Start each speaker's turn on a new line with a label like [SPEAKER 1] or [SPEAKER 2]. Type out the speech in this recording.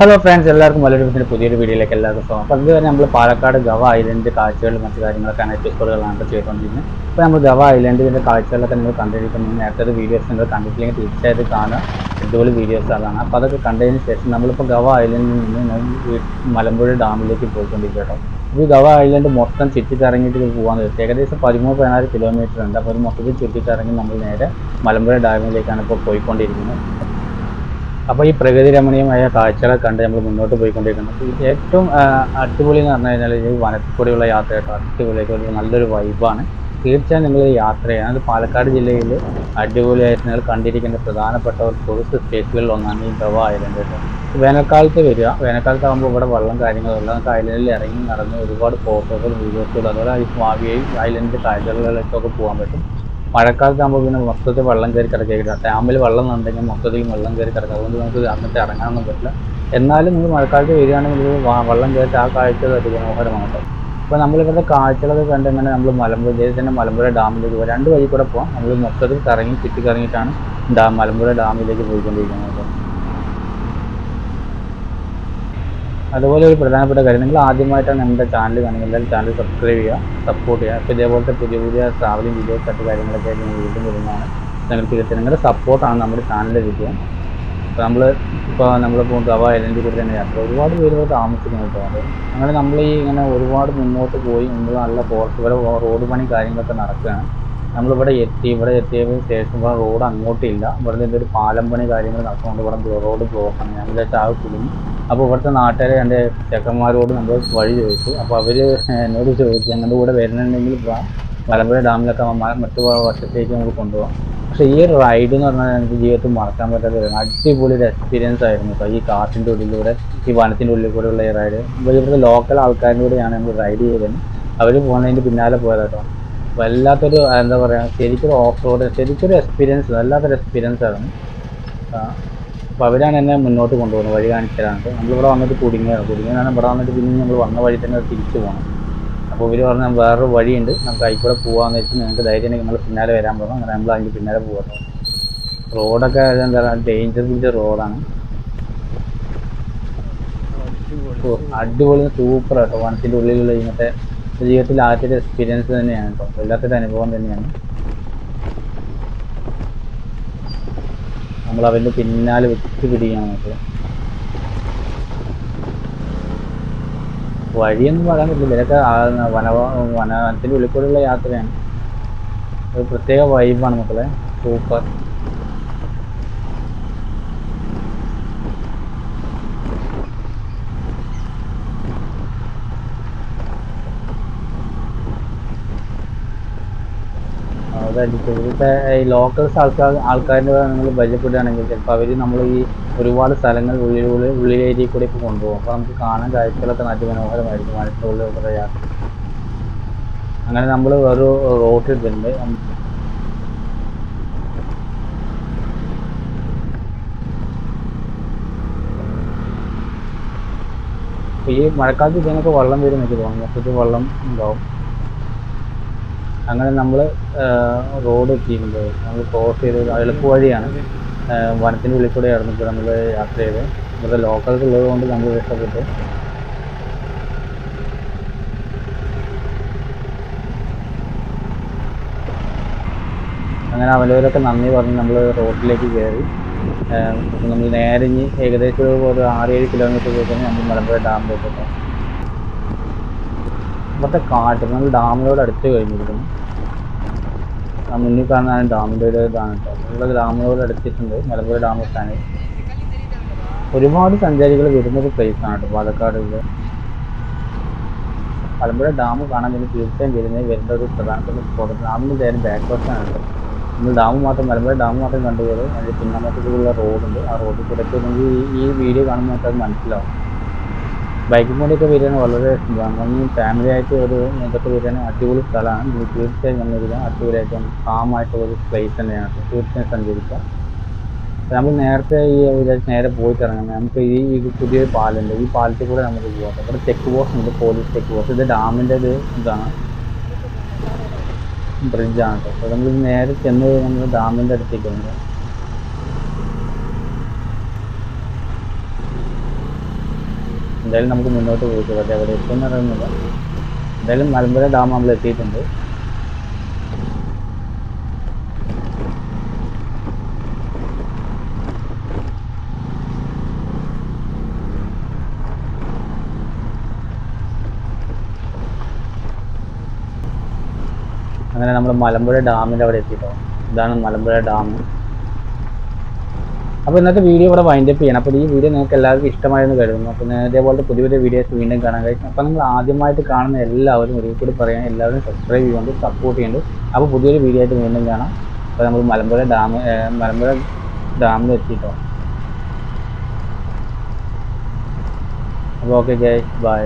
[SPEAKER 1] Hello friends എല്ലാവർക്കും മലയാളത്തിന്റെ പുതിയൊരു വീഡിയോയിലേക്ക് എല്ലാവർക്കും സ്വാഗതം. അപ്പോൾ അതുവരെ നമ്മൾ പാലക്കാട് ഗവ ഐലൻഡ് കാഴ്ചകളും മറ്റു കാര്യങ്ങളൊക്കെയാണ് എപ്പിസോഡുകളാണ് ചെയ്തുകൊണ്ടിരുന്നത് അപ്പോൾ നമ്മൾ ഗവ ഐലൻഡിന്റെ കാഴ്ചകളൊക്കെ നിങ്ങൾ കണ്ടിരിക്കുന്നത് നേരത്തെ വീഡിയോസ് നിങ്ങൾ കണ്ടിട്ടില്ലെങ്കിൽ തീർച്ചയായിട്ടും കാണുക. അടിപൊളി വീഡിയോസ് അതാണ്. അപ്പോൾ അതൊക്കെ കണ്ടതിന് ശേഷം നമ്മളിപ്പോൾ ഗവ ഐലൻഡിൽ നിന്ന് മലമ്പുഴ ഡാമിലേക്ക് പോയിക്കൊണ്ടിരിക്കട്ടോ കേട്ടോ. ഈ ഗവ ഐലൻഡ് മൊത്തം ചുറ്റിക്കറങ്ങിയിട്ട് പോകാൻ ഏകദേശം പതിമൂന്ന് പതിനാല് കിലോമീറ്റർ ഉണ്ട്. അപ്പോൾ അത് മൊത്തത്തിൽ ചുറ്റിക്കറങ്ങി നമ്മൾ നേരെ മലമ്പുഴ ഡാമിലേക്കാണ് ഇപ്പോൾ പോയിക്കൊണ്ടിരിക്കുന്നത്. അപ്പോൾ ഈ പ്രകൃതി രമണീയമായ കാഴ്ചകളെ കണ്ട് നമ്മൾ മുന്നോട്ട് പോയിക്കൊണ്ടിരിക്കുന്നത് ഏറ്റവും അടിപൊളി എന്ന് പറഞ്ഞു കഴിഞ്ഞാൽ ഈ വനത്തിൽ കൂടെയുള്ള യാത്ര കേട്ടോ അടിപൊളിയായിട്ട് നല്ലൊരു വൈബാണ് തീർച്ചയായും നിങ്ങൾ യാത്ര ചെയ്യണം അത് പാലക്കാട് ജില്ലയിൽ അടിപൊളിയായിട്ട് നിങ്ങൾ കണ്ടിരിക്കേണ്ട പ്രധാനപ്പെട്ട ഒരു ടൂറിസ്റ്റ് സ്പേസുകളിൽ ഒന്നാണ് ഈ ഗവ ഐലൻഡ് കേട്ടോ വേനൽക്കാലത്ത് വരിക. വേനൽക്കാലത്ത് ആകുമ്പോൾ ഇവിടെ വെള്ളം കാര്യങ്ങളെല്ലാം ഐലൻഡിൽ ഇറങ്ങി നടന്ന് ഒരുപാട് ഫോട്ടോകൾ വീഡിയോസുകൾ അതുപോലെ ഈ ഭാവിയായി ഐലൻഡ് കാഴ്ചകളിലേക്കൊക്കെ പോകാൻ പറ്റും. മഴക്കാലത്താകുമ്പോൾ പിന്നെ മൊത്തത്തിൽ വെള്ളം കയറി കിടക്കുക ഡാമിൽ വെള്ളം ഉണ്ടെങ്കിൽ മൊത്തത്തിൽ വെള്ളം കയറി കിടക്കുക. അതുകൊണ്ട് നമുക്ക് അങ്ങോട്ട് ഇറങ്ങാനൊന്നും പറ്റില്ല. എന്നാലും നിങ്ങൾ മഴക്കാലത്ത് വരികയാണെങ്കിൽ വെള്ളം കയറി ആ കാഴ്ച അതിമനോഹരമാണ് കേട്ടോ. അപ്പോൾ നമ്മളിവിടുത്തെ കാഴ്ചകളൊക്കെ കണ്ട് ഇങ്ങനെ നമ്മൾ മലമ്പുഴ തന്നെ മലമ്പുഴ ഡാമിലേക്ക് പോകാം രണ്ട് വഴി കൂടെ പോകാം നമ്മൾ മൊത്തത്തിൽ കറങ്ങി ചുറ്റി കറങ്ങിയിട്ടാണ് ഡാം മലമ്പുഴ ഡാമിലേക്ക് പോയിക്കൊണ്ടിരിക്കുന്നത് കേട്ടോ. അതുപോലെ ഒരു പ്രധാനപ്പെട്ട കാര്യം നിങ്ങൾ ആദ്യമായിട്ടാണ് നമ്മുടെ ചാനൽ എല്ലാവരും ചാനൽ സബ്സ്ക്രൈബ് ചെയ്യുക സപ്പോർട്ട് ചെയ്യുക. അപ്പോൾ ഇതേപോലത്തെ പുതിയ പുതിയ ട്രാവലിംഗ് വീഡിയോസ് ആയിട്ട് കാര്യങ്ങളൊക്കെ ആയിട്ട് വീണ്ടും വരുന്നതാണ്. നിങ്ങൾക്ക് കിട്ടുന്നത് നിങ്ങളുടെ സപ്പോർട്ടാണ് നമ്മുടെ ചാനലിന്റെ വിജയം. അപ്പോൾ നമ്മൾ ഇപ്പോൾ നമ്മളിപ്പോൾ ഗവ ഐലൻഡിൽ കൂടി തന്നെ യാത്ര ഒരുപാട് പേര് താമസിക്കുന്നു കേട്ടോ. അത് അങ്ങനെ നമ്മൾ ഈ ഇങ്ങനെ ഒരുപാട് മുന്നോട്ട് പോയി നമ്മൾ നല്ല ഫോറസ്റ്റ് ഇവിടെ റോഡ് പണി കാര്യങ്ങളൊക്കെ നടക്കുകയാണ്. നമ്മളിവിടെ എത്തി ഇവിടെ എത്തിയതിന് ശേഷം ഇവിടെ റോഡ് അങ്ങോട്ടില്ല. ഇവിടെ നിന്ന് ഒരു പാലം പണി കാര്യങ്ങൾ നടക്കുന്നുണ്ട്. ഇവിടെ റോഡ് ബ്ലോക്കാണ് ഞാൻ വിചാരിച്ച ആ കുടുങ്ങി. അപ്പോൾ ഇവിടുത്തെ നാട്ടുകാരെ എന്റെ ചെക്കന്മാരോട് നമ്മൾ വഴി ചോദിച്ചു. അപ്പോൾ അവർ എന്നോട് ചോദിച്ചു ഞങ്ങളുടെ കൂടെ വരുന്നുണ്ടെങ്കിൽ മലമ്പുഴ ഡാമിലൊക്കെ മറ്റു വശത്തേക്ക് നമുക്ക് കൊണ്ടുപോകാം. പക്ഷേ ഈ റൈഡ് എന്ന് പറഞ്ഞാൽ എനിക്ക് ജീവിതത്തിൽ മറക്കാൻ പറ്റാത്ത ഒരു അടിപൊളി ഒരു എക്സ്പീരിയൻസ് ആയിരുന്നു കേട്ടോ. ഈ കാട്ടിന്റെ ഉള്ളിലൂടെ ഈ വനത്തിന്റെ ഉള്ളിൽ കൂടെയുള്ള ഈ റൈഡ്. ഇവിടുത്തെ ലോക്കൽ ആൾക്കാരുടെ കൂടെയാണ് നമ്മൾ റൈഡ് ചെയ്തത്. അവർ പോകുന്നതിന്റെ പിന്നാലെ പോയതാട്ടോ വല്ലാത്തൊരു എന്താ പറയുക ശരിക്കൊരു ഓഫ് റോഡ് ശരിക്കൊരു എക്സ്പീരിയൻസ് വല്ലാത്തൊരു എക്സ്പീരിയൻസ് ആയിരുന്നു അപ്പം അപ്പോൾ അവരാണ് എന്നെ മുന്നോട്ട് കൊണ്ടുപോകുന്നത് വഴി കാണിച്ചതാണ് നമ്മൾ നമ്മളിവിടെ വന്നിട്ട് കുടുങ്ങിയാണ് കുടുങ്ങിയാണ് ഇവിടെ വന്നിട്ട് പിന്നെ നമ്മൾ വന്ന വഴി തന്നെ തിരിച്ചു പോകണം അപ്പോൾ ഇവർ പറഞ്ഞാൽ വേറൊരു വഴിയുണ്ട് നമുക്ക് അതിക്കൂടെ പോകാമെന്ന് വെച്ചാൽ നിങ്ങൾക്ക് ധൈര്യം നിങ്ങൾ പിന്നാലെ വരാൻ പോകണം അങ്ങനെ നമ്മൾ അതിന്റെ പിന്നാലെ പോകാം റോഡൊക്കെ എന്താ പറയുക ഡേഞ്ചർ പിടിച്ച റോഡാണ് അടിപൊളി. സൂപ്പർ കേട്ടോ വനത്തിന്റെ ഉള്ളിലുള്ള ഇങ്ങനത്തെ ജീവിതത്തിൽ ആദ്യത്തെ എക്സ്പീരിയൻസ് തന്നെയാണ് കേട്ടോ വല്ലാത്തൊരു അനുഭവം തന്നെയാണ്. നമ്മൾ അവന്റെ പിന്നാലെ വെച്ച് പിടിക്കണം നമുക്ക് വഴിയൊന്നും പറയാൻ പറ്റില്ല. ഇതൊക്കെ വന വനത്തിന്റെ ഉള്ളിൽ കൂടെയുള്ള യാത്രയാണ്. ഒരു പ്രത്യേക വൈബാണ് മക്കളെ. സൂപ്പർ അതായിരിക്കും ഇവിടുത്തെ ഈ ലോക്കൽസ് ആൾക്കാർ ആൾക്കാരുടെ നിങ്ങൾ പരിചയപ്പെടുകയാണെങ്കിൽ ചിലപ്പോൾ അവർ നമ്മൾ ഈ ഒരുപാട് സ്ഥലങ്ങൾ ഉള്ളിലൂടെ ഉള്ളിൽ ഏരിയയിൽ കൂടെ ഇപ്പോൾ കൊണ്ടുപോകും. അപ്പോൾ നമുക്ക് കാണാൻ കാഴ്ചകളൊക്കെ അതിമനോഹരമായിരിക്കും മനസ്സിലുള്ള കുറേ യാത്ര. അങ്ങനെ നമ്മൾ ഒരു റോട്ട് ഇട്ടുണ്ട് ഈ മഴക്കാലത്ത് ഇതിനൊക്കെ വെള്ളം വരും എനിക്ക് തോന്നുന്നു. മൊത്തത്തിൽ വെള്ളം ഉണ്ടാവും. അങ്ങനെ നമ്മൾ റോഡ് എത്തിയിട്ടുണ്ട്. നമ്മൾ ക്രോസ് ചെയ്ത് എളുപ്പ വഴിയാണ്. വനത്തിന്റെ ഉള്ളിൽ കൂടെ ആയിരുന്നു നമ്മൾ യാത്ര ചെയ്ത് ഇവിടെ ലോക്കൽസ് ഉള്ളത് കൊണ്ട് നമ്മൾ രക്ഷപ്പെട്ടു അങ്ങനെ അവരവരൊക്കെ നന്ദി പറഞ്ഞ് നമ്മൾ റോഡിലേക്ക് കയറി. നമ്മൾ നേരെ ഇനി ഏകദേശം ഒരു- ഒരു ആറ് ഏഴ് കിലോമീറ്റർ പോയി കഴിഞ്ഞാൽ നമ്മൾ മലമ്പുഴ ഡാമിലേക്ക് എത്താം ഇവിടുത്തെ കാട്ട് നമ്മൾ ഡാമിനോട് അടുത്ത് കഴിഞ്ഞിരിക്കുന്നു. ആ മുന്നിൽ കാണുന്നതാണ് ഡാമിന്റെ ഒരു ഇതാണ് കേട്ടോ. ഇവിടെ ഡാമിനോട് അടുത്തിട്ടുണ്ട്. മലമ്പുഴ ഡാം എത്താൻ ഒരുപാട് സഞ്ചാരികൾ വരുന്ന ഒരു place ആണ് കേട്ടോ പാലക്കാട് ഇത് മലമ്പുഴ ഡാം കാണാൻ വേണ്ടി തീർച്ചയായും വരുന്നത് വരുന്ന ഒരു പ്രധാനപ്പെട്ട സ്പോട്ട് ഡാമിന്റെ നേരെ ബാക്ക് വശമാണ് കേട്ടോ. നമ്മൾ ഡാം മാത്രം മലമ്പുഴ ഡാം മാത്രം കണ്ടുപോയത് അതിന്റെ പിന്നാമ്പത്തേക്കുള്ള റോഡുണ്ട് ആ റോഡിൽ കൂടെ ഈ വീഡിയോ കാണുമ്പോൾ നമുക്ക് അത് മനസ്സിലാവും. ബൈക്കിൽ കൊണ്ടൊക്കെ വരികയാണ് വളരെ ഭംഗിയും ഫാമിലി ആയിട്ട് ഒരു ഇതൊക്കെ വരികയാണ് അടിപൊളി സ്ഥലമാണ്. നിങ്ങൾ തീർച്ചയായും നമ്മൾ വരിക അടിപൊളിയായിട്ടും കാമായിട്ടുള്ള ഒരു പ്ലേസ് തന്നെയാണ് തീർച്ചയായും സഞ്ചരിക്കാം. നമ്മൾ നേരത്തെ ഈ വിചാരിച്ച് നേരെ പോയിട്ട് ഇറങ്ങാം നമുക്ക് ഈ ഒരു പുതിയൊരു പാലുണ്ട് ഈ പാലത്തിൽ കൂടെ നമുക്ക് പോകാം ഇവിടെ ചെക്ക് പോസ്റ്റ് ഉണ്ട് പോലീസ് ചെക്ക് പോസ്റ്റ് ഇത് ഡാമിന്റെ ഒരു ഇതാണ്. ബ്രിഡ്ജാണ് കേട്ടോ അപ്പോൾ നമ്മൾ നേരെ ചെന്ന് നമ്മൾ ഡാമിന്റെ അടുത്തേക്ക് ഉണ്ട് എന്തായാലും നമുക്ക് മുന്നോട്ട് പോയിട്ട് പക്ഷേ അവിടെ എത്തുമെന്ന് അറിയുന്നില്ല. എന്തായാലും മലമ്പുഴ ഡാം നമ്മൾ എത്തിയിട്ടുണ്ട്. അങ്ങനെ നമ്മൾ മലമ്പുഴ ഡാമിന്റെ അവിടെ എത്തിയിട്ടോ? ഇതാണ് മലമ്പുഴ ഡാം. അപ്പോൾ ഇന്നത്തെ വീഡിയോ ഇവിടെ വൈൻഡപ്പ് ചെയ്യണം. അപ്പോൾ ഈ വീഡിയോ നിങ്ങൾക്ക് എല്ലാവർക്കും ഇഷ്ടമായെന്ന് കരുതുന്നു. അപ്പോൾ ഇതേപോലത്തെ പുതിയ പുതിയ വീഡിയോസ് വീണ്ടും കാണാൻ കഴിയും. അപ്പോൾ നിങ്ങൾ ആദ്യമായിട്ട് കാണുന്ന എല്ലാവരും ഒരിക്കൽ കൂടി പറയാൻ എല്ലാവരും സബ്സ്ക്രൈബ് ചെയ്യുന്നുണ്ട് സപ്പോർട്ട് ചെയ്യുന്നുണ്ട് അപ്പോൾ പുതിയൊരു വീഡിയോ ആയിട്ട് വീണ്ടും കാണാം. അപ്പോൾ നമ്മൾ മലമ്പുഴ ഡാം മലമ്പുഴ ഡാമിൽ എത്തിയിട്ടോ? അപ്പോൾ ഓക്കെ ഗൈസ് ബൈ